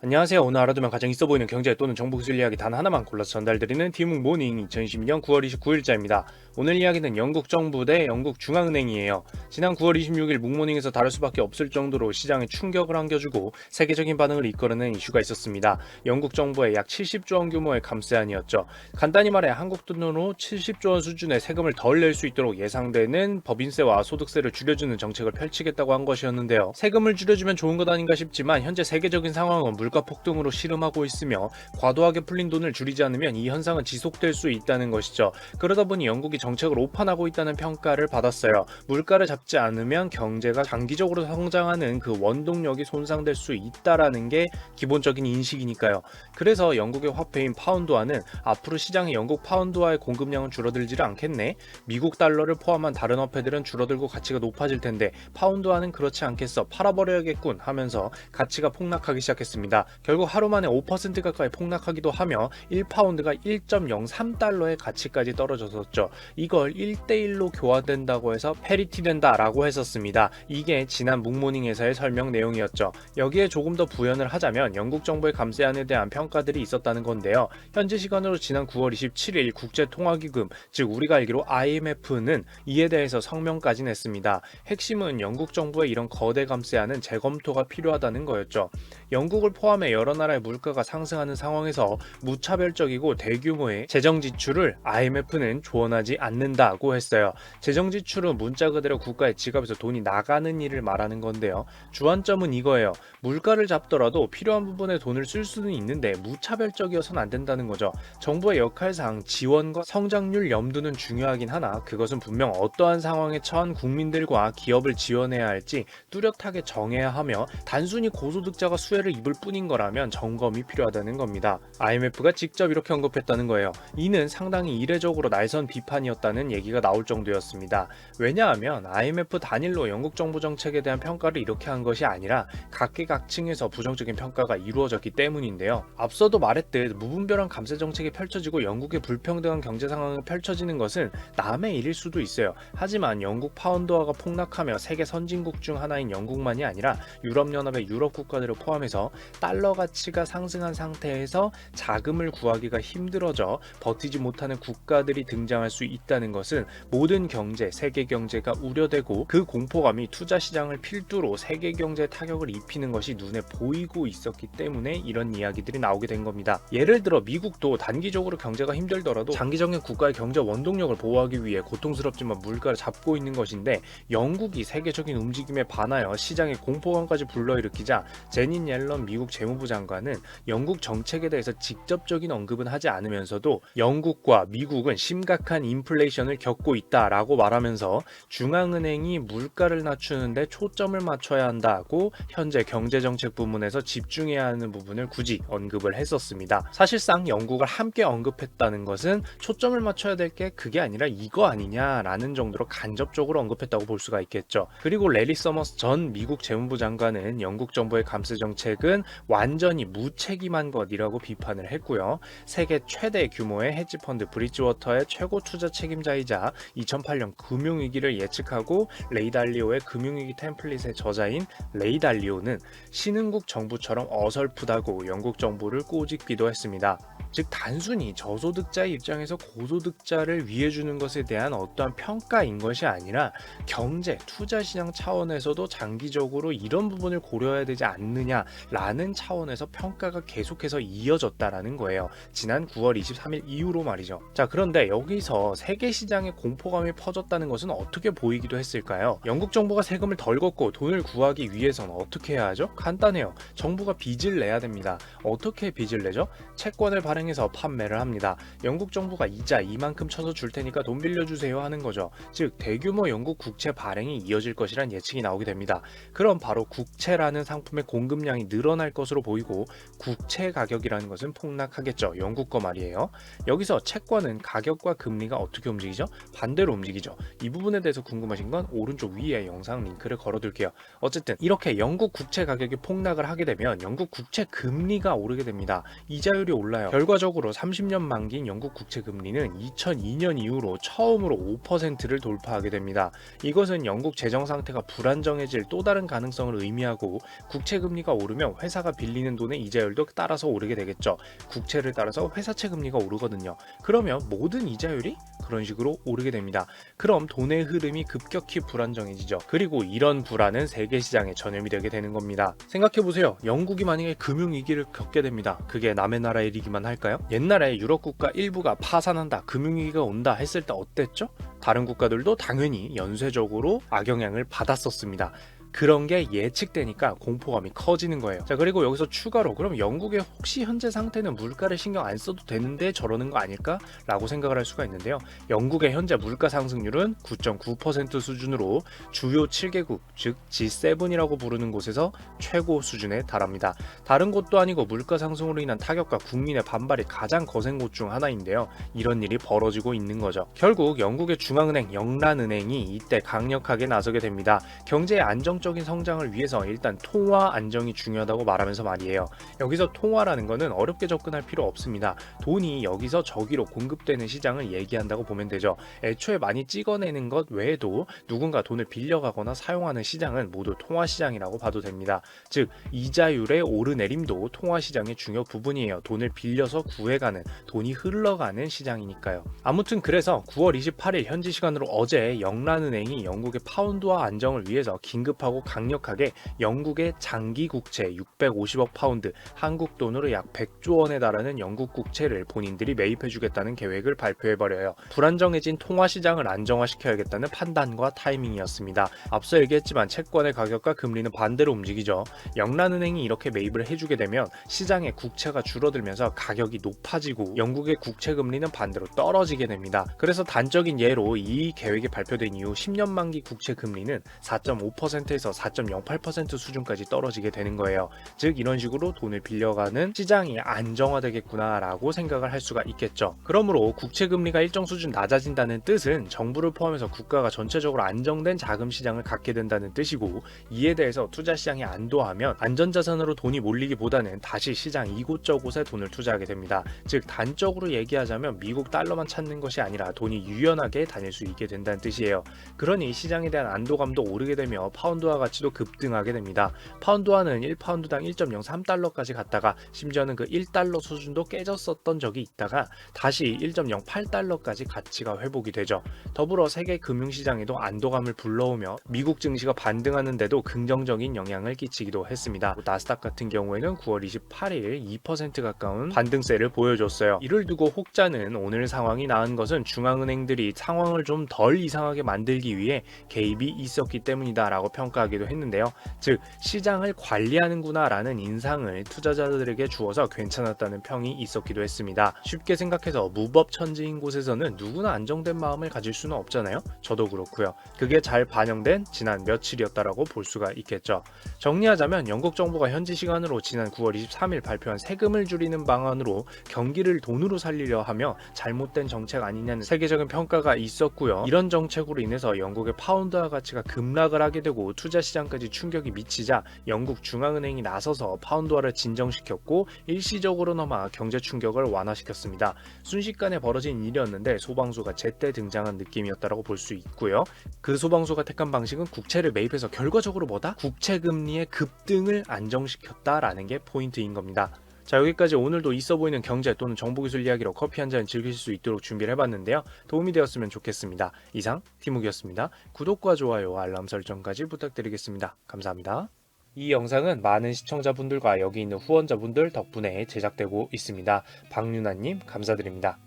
안녕하세요. 오늘 알아두면 가장 있어 보이는 경제 또는 정보 기술 이야기 단 하나만 골라서 전달드리는 디묵 모닝 2022년 9월 29일자입니다. 오늘 이야기는 영국 정부 대 영국 중앙은행이에요. 지난 9월 26일 묵모닝에서 다룰 수밖에 없을 정도로 시장에 충격을 안겨주고 세계적인 반응을 이끌어낸 이슈가 있었습니다. 영국 정부의 약 70조 원 규모의 감세안이었죠. 간단히 말해 한국 돈으로 70조 원 수준의 세금을 덜 낼 수 있도록 예상되는 법인세와 소득세를 줄여주는 정책을 펼치겠다고 한 것이었는데요. 세금을 줄여주면 좋은 것 아닌가 싶지만 현재 세계적인 상황은 물가 폭등으로 씨름하고 있으며 과도하게 풀린 돈을 줄이지 않으면 이 현상은 지속될 수 있다는 것이죠. 그러다 보니 영국이 정책을 오판하고 있다는 평가를 받았어요. 물가를 잡지 않으면 경제가 장기적으로 성장하는 그 원동력이 손상될 수 있다라는 게 기본적인 인식이니까요. 그래서 영국의 화폐인 파운드화는 앞으로 시장의 영국 파운드화의 공급량은 줄어들지를 않겠네. 미국 달러를 포함한 다른 화폐들은 줄어들고 가치가 높아질 텐데 파운드화는 그렇지 않겠어. 팔아버려야겠군 하면서 가치가 폭락하기 시작했습니다. 결국 하루 만에 5% 가까이 폭락하기도 하며 1파운드가 1.03달러의 가치까지 떨어졌었죠. 이걸 1대1로 교환된다고 해서 페리티 된다라고 했었습니다. 이게 지난 묵모닝에서의 설명 내용이었죠. 여기에 조금 더 부연을 하자면 영국 정부의 감세안에 대한 평가들이 있었다는 건데요. 현재 시간으로 지난 9월 27일 국제통화기금, 즉 우리가 알기로 IMF는 이에 대해서 성명까지 냈습니다. 핵심은 영국 정부의 이런 거대 감세안은 재검토가 필요하다는 거였죠. 영국을 포함 해 여러 나라의 물가가 상승하는 상황에서 무차별적이고 대규모의 재정 지출을 IMF는 조언하지 않는다고 했어요. 재정 지출은 문자 그대로 국가의 지갑에서 돈이 나가는 일을 말하는 건데요. 주안점은 이거예요. 물가를 잡더라도 필요한 부분에 돈을 쓸 수는 있는데 무차별적이어서는 안 된다는 거죠. 정부의 역할상 지원과 성장률 염두는 중요하긴 하나 그것은 분명 어떠한 상황에 처한 국민들과 기업을 지원해야 할지 뚜렷하게 정해야 하며 단순히 고소득자가 수혜를 입을 뿐인 거라면 점검이 필요하다는 겁니다. IMF가 직접 이렇게 언급했다는 거예요. 이는 상당히 이례적으로 날선 비판이었다는 얘기가 나올 정도였습니다. 왜냐하면 IMF 단일로 영국 정부 정책에 대한 평가를 이렇게 한 것이 아니라 각계각층에서 부정적인 평가가 이루어졌기 때문인데요. 앞서도 말했듯 무분별한 감세 정책이 펼쳐지고 영국의 불평등한 경제 상황이 펼쳐지는 것은 남의 일일 수도 있어요. 하지만 영국 파운드화가 폭락하며 세계 선진국 중 하나인 영국만이 아니라 유럽연합의 유럽 국가들을 포함해서 달러 가치가 상승한 상태에서 자금을 구하기가 힘들어져 버티지 못하는 국가들이 등장할 수 있다는 것은 모든 경제, 세계 경제가 우려되고 그 공포감이 투자 시장을 필두로 세계 경제에 타격을 입히는 것이 눈에 보이고 있었기 때문에 이런 이야기들이 나오게 된 겁니다. 예를 들어 미국도 단기적으로 경제가 힘들더라도 장기적인 국가의 경제 원동력을 보호하기 위해 고통스럽지만 물가를 잡고 있는 것인데 영국이 세계적인 움직임에 반하여 시장의 공포감까지 불러일으키자 제닌 옐런 미국 재무부 장관은 영국 정책에 대해서 직접적인 언급은 하지 않으면서도 영국과 미국은 심각한 인플레이션을 겪고 있다라고 말하면서 중앙은행이 물가를 낮추는데 초점을 맞춰야 한다고 현재 경제정책 부문에서 집중해야 하는 부분을 굳이 언급을 했었습니다. 사실상 영국을 함께 언급했다는 것은 초점을 맞춰야 될 게 그게 아니라 이거 아니냐라는 정도로 간접적으로 언급했다고 볼 수가 있겠죠. 그리고 레리 서머스 전 미국 재무부 장관은 영국 정부의 감세 정책은 완전히 무책임한 것이라고 비판을 했고요. 세계 최대 규모의 헤지펀드 브리지워터의 최고 투자 책임자이자 2008년 금융위기를 예측하고 레이달리오의 금융위기 템플릿의 저자인 레이달리오는 신흥국 정부처럼 어설프다고 영국 정부를 꼬집기도 했습니다. 즉 단순히 저소득자의 입장에서 고소득자를 위해 주는 것에 대한 어떠한 평가인 것이 아니라 경제, 투자 시장 차원에서도 장기적으로 이런 부분을 고려해야 되지 않느냐라는 차원에서 평가가 계속해서 이어졌다라는 거예요. 지난 9월 23일 이후로 말이죠. 자, 그런데 여기서 세계 시장에 공포감이 퍼졌다는 것은 어떻게 보이기도 했을까요? 영국 정부가 세금을 덜 걷고 돈을 구하기 위해서는 어떻게 해야 하죠? 간단해요. 정부가 빚을 내야 됩니다. 어떻게 빚을 내죠? 채권을 발행 해서 판매를 합니다. 영국 정부가 이자 이만큼 쳐서 줄 테니까 돈 빌려주세요 하는 거죠. 즉 대규모 영국 국채 발행이 이어질 것이란 예측이 나오게 됩니다. 그럼 바로 국채라는 상품의 공급량이 늘어날 것으로 보이고 국채 가격이라는 것은 폭락하겠죠. 영국 거 말이에요. 여기서 채권은 가격과 금리가 어떻게 움직이죠? 반대로 움직이죠. 이 부분에 대해서 궁금하신 건 오른쪽 위에 영상 링크를 걸어둘게요. 어쨌든 이렇게 영국 국채 가격이 폭락을 하게 되면 영국 국채 금리가 오르게 됩니다. 이자율이 올라요. 결국 결과적으로 30년 만기인 영국 국채 금리는 2002년 이후로 처음으로 5%를 돌파하게 됩니다. 이것은 영국 재정 상태가 불안정해질 또 다른 가능성을 의미하고 국채 금리가 오르면 회사가 빌리는 돈의 이자율도 따라서 오르게 되겠죠. 국채를 따라서 회사채 금리가 오르거든요. 그러면 모든 이자율이 그런 식으로 오르게 됩니다. 그럼 돈의 흐름이 급격히 불안정해지죠. 그리고 이런 불안은 세계 시장에 전염이 되게 되는 겁니다. 생각해 보세요. 영국이 만약에 금융 위기를 겪게 됩니다. 그게 남의 나라의 일이기만 할 까요? 옛날에 유럽 국가 일부가 파산한다, 금융 위기가 온다 했을 때 어땠죠? 다른 국가들도 당연히 연쇄적으로 악영향을 받았었습니다. 그런 게 예측되니까 공포감이 커지는 거예요. 자, 그리고 여기서 추가로 그럼 영국의 혹시 현재 상태는 물가를 신경 안 써도 되는데 저러는 거 아닐까? 라고 생각을 할 수가 있는데요. 영국의 현재 물가 상승률은 9.9% 수준으로 주요 7개국, 즉 G7이라고 부르는 곳에서 최고 수준에 달합니다. 다른 곳도 아니고 물가 상승으로 인한 타격과 국민의 반발이 가장 거센 곳 중 하나인데요. 이런 일이 벌어지고 있는 거죠. 결국 영국의 중앙은행 영란은행이 이때 강력하게 나서게 됩니다. 경제의 안정적 인 성장을 위해서 일단 통화 안정이 중요하다고 말하면서 말이에요. 여기서 통화라는 거는 어렵게 접근할 필요 없습니다. 돈이 여기서 저기로 공급되는 시장을 얘기한다고 보면 되죠. 애초에 많이 찍어내는 것 외에도 누군가 돈을 빌려가거나 사용하는 시장은 모두 통화 시장이라고 봐도 됩니다. 즉 이자율의 오르내림도 통화 시장의 중요 부분이에요. 돈을 빌려서 구해가는 돈이 흘러가는 시장이니까요. 아무튼 그래서 9월 28일 현지 시간으로 어제 영란은행이 영국의 파운드화 안정을 위해서 긴급하고 강력하게 영국의 장기 국채 650억 파운드 한국 돈으로 약 100조 원에 달하는 영국 국채를 본인들이 매입해주겠다는 계획을 발표해버려요. 불안정해진 통화 시장을 안정화시켜야겠다는 판단과 타이밍이었습니다. 앞서 얘기했지만 채권의 가격과 금리는 반대로 움직이죠. 영란은행이 이렇게 매입을 해주게 되면 시장의 국채가 줄어들면서 가격이 높아지고 영국의 국채 금리는 반대로 떨어지게 됩니다. 그래서 단적인 예로 이 계획이 발표된 이후 10년 만기 국채 금리는 4.5%에 서 4.08% 수준까지 떨어지게 되는 거예요. 즉 이런 식으로 돈을 빌려가는 시장이 안정화되겠구나라고 생각을 할 수가 있겠죠. 그러므로 국채 금리가 일정 수준 낮아진다는 뜻은 정부를 포함해서 국가가 전체적으로 안정된 자금 시장을 갖게 된다는 뜻이고 이에 대해서 투자 시장이 안도하면 안전자산으로 돈이 몰리기보다는 다시 시장 이곳저곳에 돈을 투자하게 됩니다. 즉 단적으로 얘기하자면 미국 달러만 찾는 것이 아니라 돈이 유연하게 다닐 수 있게 된다는 뜻이에요. 그러니 시장에 대한 안도감도 오르게 되며 파운드 화 가치도 급등하게 됩니다. 파운드화는 1파운드당 1.03달러까지 갔다가 심지어는 그 1달러 수준도 깨졌었던 적이 있다가 다시 1.08달러까지 가치가 회복이 되죠. 더불어 세계 금융시장에도 안도감을 불러오며 미국 증시가 반등하는데도 긍정적인 영향을 끼치기도 했습니다. 나스닥 같은 경우에는 9월 28일 2% 가까운 반등세를 보여줬어요. 이를 두고 혹자는 오늘 상황이 나은 것은 중앙은행들이 상황을 좀 덜 이상하게 만들기 위해 개입이 있었기 때문이다라고 평가 하기도 했는데요. 즉 시장을 관리하는구나라는 인상을 투자자들에게 주어서 괜찮았다는 평이 있었기도 했습니다. 쉽게 생각해서 무법천지인 곳에서는 누구나 안정된 마음을 가질 수는 없잖아요. 저도 그렇고요. 그게 잘 반영된 지난 며칠이었다라고 볼 수가 있겠죠. 정리하자면 영국 정부가 현지 시간으로 지난 9월 23일 발표한 세금을 줄이는 방안으로 경기를 돈으로 살리려 하며 잘못된 정책 아니냐는 세계적인 평가가 있었고요. 이런 정책으로 인해서 영국의 파운드화 가치가 급락을 하게 되고 투자 시장까지 충격이 미치자 영국 중앙은행이 나서서 파운드화를 진정시켰고 일시적으로나마 경제 충격을 완화시켰습니다. 순식간에 벌어진 일이었는데 소방수가 제때 등장한 느낌이었다고 볼 수 있고요. 그 소방수가 택한 방식은 국채를 매입해서 결과적으로 뭐다? 국채 금리의 급등을 안정시켰다라는 게 포인트인 겁니다. 자 여기까지 오늘도 있어 보이는 경제 또는 정보기술 이야기로 커피 한 잔 즐기실 수 있도록 준비를 해봤는데요. 도움이 되었으면 좋겠습니다. 이상 티묵이었습니다. 구독과 좋아요, 알람 설정까지 부탁드리겠습니다. 감사합니다. 이 영상은 많은 시청자분들과 여기 있는 후원자분들 덕분에 제작되고 있습니다. 박윤아님 감사드립니다.